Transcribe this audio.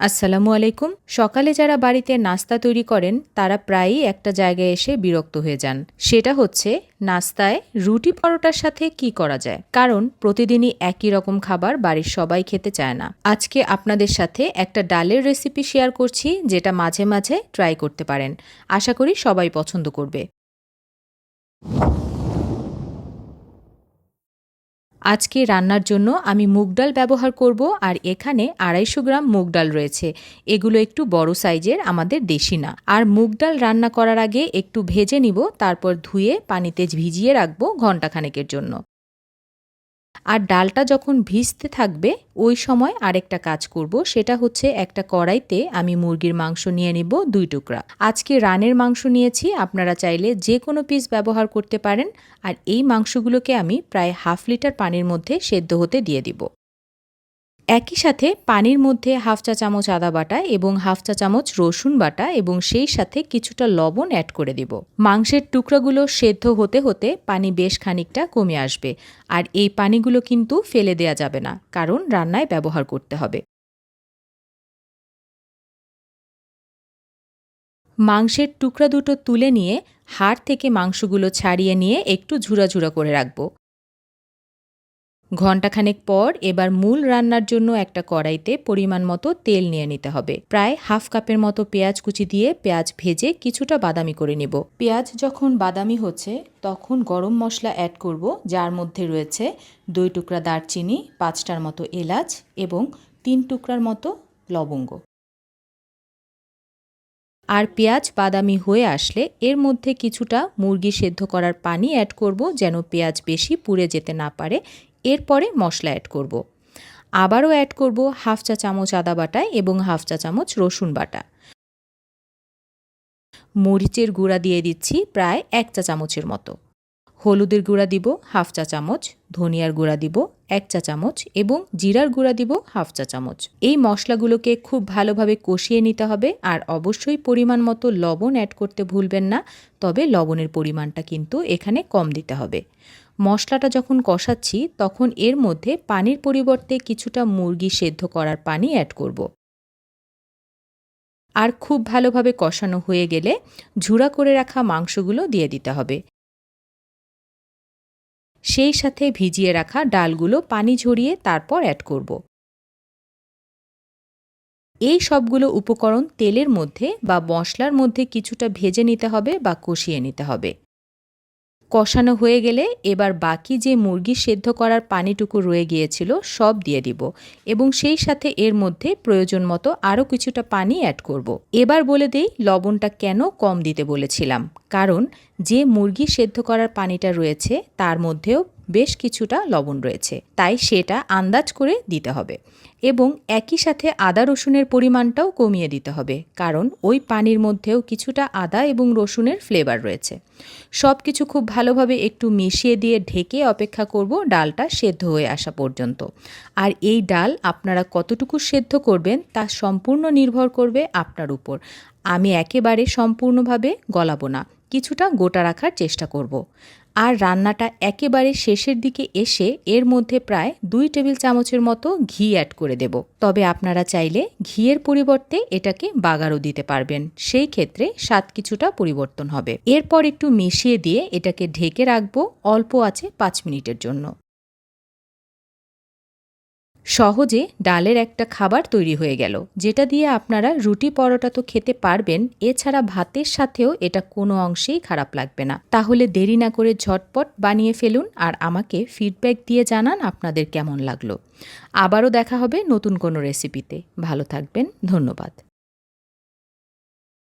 আসসালামু আলাইকুম। সকালে যারা বাড়িতে নাস্তা তৈরি করেন, তারা প্রায়ই একটা জায়গায় এসে বিরক্ত হয়ে যান। সেটা হচ্ছে, নাস্তায় রুটি পরোটার সাথে কি করা যায়? কারণ প্রতিদিনই একই রকম খাবার বাড়ির সবাই খেতে চায় না। আজকে আপনাদের সাথে একটা ডালের রেসিপি শেয়ার করছি, যেটা মাঝে মাঝে ট্রাই করতে পারেন। আশা করি সবাই পছন্দ করবে। আজকে রান্নার জন্য আমি মুগ ডাল ব্যবহার করব আর এখানে আড়াইশো গ্রাম মুগ ডাল রয়েছে। এগুলো একটু বড় সাইজের, আমাদের দেশি না। আর মুগ ডাল রান্না করার আগে একটু ভেজে নিব, তারপর ধুয়ে পানিতে ভিজিয়ে রাখব ঘন্টাখানেকের জন্য। আর ডালটা যখন ভিজতে থাকবে, ওই সময় আরেকটা কাজ করব, সেটা হচ্ছে একটা কড়াইতে আমি মুরগির মাংস নিয়ে নিব দুই টুকরা। আজকে রানের মাংস নিয়েছি, আপনারা চাইলে যে কোনো পিস ব্যবহার করতে পারেন। আর এই মাংসগুলোকে আমি প্রায় হাফ লিটার পানির মধ্যে সেদ্ধ হতে দিয়ে দিব। একই সাথে পানির মধ্যে হাফ চা চামচ আদা বাটা এবং হাফ চা চামচ রসুন বাটা এবং সেই সাথে কিছুটা লবণ অ্যাড করে দিব। মাংসের টুকরাগুলো সেদ্ধ হতে হতে পানি বেশ খানিকটা কমে আসবে। আর এই পানিগুলো কিন্তু ফেলে দেয়া যাবে না, কারণ রান্নায় ব্যবহার করতে হবে। মাংসের টুকরা দুটো তুলে নিয়ে হাড় থেকে মাংসগুলো ছাড়িয়ে নিয়ে একটু ঝুরা ঝুরা করে রাখব। ঘণ্টাখানেক পর এবার মূল রান্নার জন্য একটা কড়াইতে পরিমাণ মতো তেল নিয়ে নিতে হবে। প্রায় হাফ কাপের মতো পেঁয়াজ কুচি দিয়ে পেঁয়াজ ভেজে কিছুটা বাদামি করে নিব। পেঁয়াজ যখন বাদামি হচ্ছে, তখন গরম মশলা অ্যাড করব, যার মধ্যে রয়েছে দুই টুকরা দারচিনি, পাঁচটার মতো এলাচ এবং তিন টুকরার মতো লবঙ্গ। আর পেঁয়াজ বাদামি হয়ে আসলে এর মধ্যে কিছুটা মুরগি সেদ্ধ করার পানি অ্যাড করব, যেন পেঁয়াজ বেশি পুড়ে যেতে না পারে। এরপরে মশলা অ্যাড করব। আবারও অ্যাড করব হাফ চা চামচ আদা বাটা এবং হাফ চা চামচ রসুন বাটা মরিচের গুঁড়া দিয়ে দিচ্ছি প্রায় এক চা চামচের মতো হলুদের গুঁড়া দিব হাফ চা চামচ, ধনিয়ার গুঁড়া দিব এক চা চামচ এবং জিরার গুঁড়া দিব হাফ চা চামচ। এই মশলাগুলোকে খুব ভালোভাবে কষিয়ে নিতে হবে আর অবশ্যই পরিমাণ মতো লবণ অ্যাড করতে ভুলবেন না, তবে লবণের পরিমাণটা কিন্তু এখানে কম দিতে হবে। মশলাটা যখন কষাচ্ছি, তখন এর মধ্যে পানির পরিবর্তে কিছুটা মুরগি সেদ্ধ করার পানি অ্যাড করব। আর খুব ভালোভাবে কষানো হয়ে গেলে ঝুড়া করে রাখা মাংসগুলো দিয়ে দিতে হবে। সেই সাথে ভিজিয়ে রাখা ডালগুলো পানি ঝরিয়ে তারপর অ্যাড করব। এই সবগুলো উপকরণ তেলের মধ্যে বা মশলার মধ্যে কিছুটা ভেজে নিতে হবে বা কষিয়ে নিতে হবে। কষানো হয়ে গেলে এবার বাকি যে মুরগি সেদ্ধ করার পানিটুকু রয়ে গিয়েছিল, সব দিয়ে দিব এবং সেই সাথে এর মধ্যে প্রয়োজন মতো আরও কিছুটা পানি অ্যাড করব। এবার বলে দেই, লবণটা কেন কম দিতে বলেছিলাম কারণ যে মুরগি সেদ্ধ করার পানিটা রয়েছে, তার মধ্যেও বেশ কিছুটা লবণ রয়েছে। তাই সেটা আন্দাজ করে দিতে হবে এবং একই সাথে আদা রসুনের পরিমাণটাও কমিয়ে দিতে হবে, কারণ ওই পানির মধ্যেও কিছুটা আদা এবং রসুনের ফ্লেভার রয়েছে। সব কিছু খুব ভালোভাবে একটু মিশিয়ে দিয়ে ঢেকে অপেক্ষা করব ডালটা সেদ্ধ হয়ে আসা পর্যন্ত। আর এই ডাল আপনারা কতটুকু সেদ্ধ করবেন তা সম্পূর্ণ নির্ভর করবে আপনার উপর। আমি একেবারে সম্পূর্ণভাবে গলাবো না, কিছুটা গোটা রাখার চেষ্টা করব। আর রান্নাটা একেবারে শেষের দিকে এসে এর মধ্যে প্রায় দুই টেবিল চামচের মতো ঘি অ্যাড করে দেব। তবে আপনারা চাইলে ঘিয়ের পরিবর্তে এটাকে বাগারও দিতে পারবেন। সেই ক্ষেত্রে স্বাদ কিছুটা পরিবর্তন হবে। এরপর একটু মিশিয়ে দিয়ে এটাকে ঢেকে রাখব অল্প আছে পাঁচ মিনিটের জন্য। সহজে ডালের একটা খাবার তৈরি হয়ে গেল, যেটা দিয়ে আপনারা রুটি পরোটা তো খেতে পারবেন, এছাড়া ভাতের সাথেও এটা কোনো অংশেই খারাপ লাগবে না। তাহলে দেরি না করে ঝটপট বানিয়ে ফেলুন আর আমাকে ফিডব্যাক দিয়ে জানান আপনাদের কেমন লাগল। আবারও দেখা হবে নতুন কোনো রেসিপিতে ভালো থাকবেন, ধন্যবাদ।